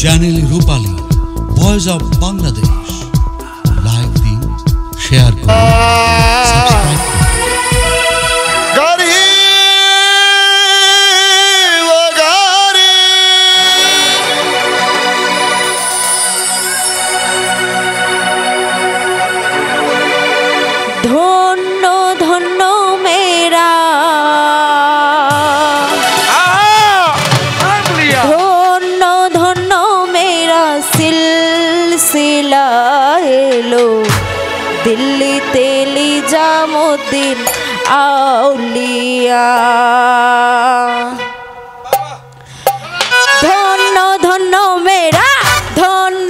Channel Rupali voice of Bangladesh like দিন share করুন দিল্লি তেলি জামুদ্দিন আউলিয়া। ধন্য ধন্য মেরা ধন্য